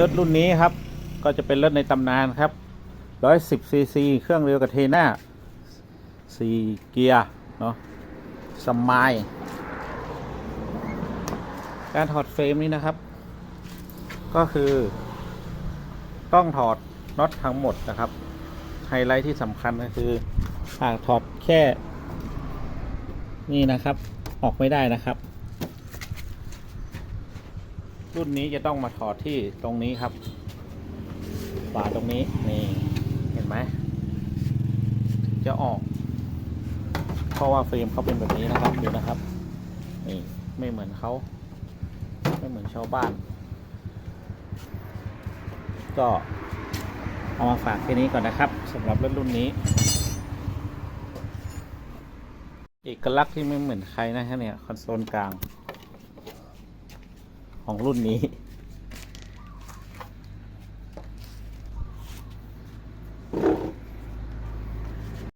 รถรุ่นนี้ครับ ก็จะเป็นรถในตำนานครับ110ซีซีเครื่องเร็วกับเทน่า4เกียร์เนาะสมายการถอดเฟรมนี้นะครับ ก็คือ ต้องถอดน็อตทั้งหมดนะครับ ไฮไลท์ที่สำคัญก็คือหากถอดแค่ นี่นะครับ ออกไม่ได้นะครับ รุ่นนี้จะต้องมาถอดที่ตรงนี้ครับฝาตรงนี้นี่เห็นไหมจะออก เพราะว่าเฟรมเขาเป็นแบบนี้นะครับดูนะครับนี่ไม่เหมือนเขาไม่เหมือนชาวบ้าน ก็เอามาฝากแค่นี้ก่อนนะครับสำหรับรถรุ่นนี้ เอกลักษณ์ที่ไม่เหมือนใครนะฮะเนี่ยคอนโซลกลาง ของรุ่นนี้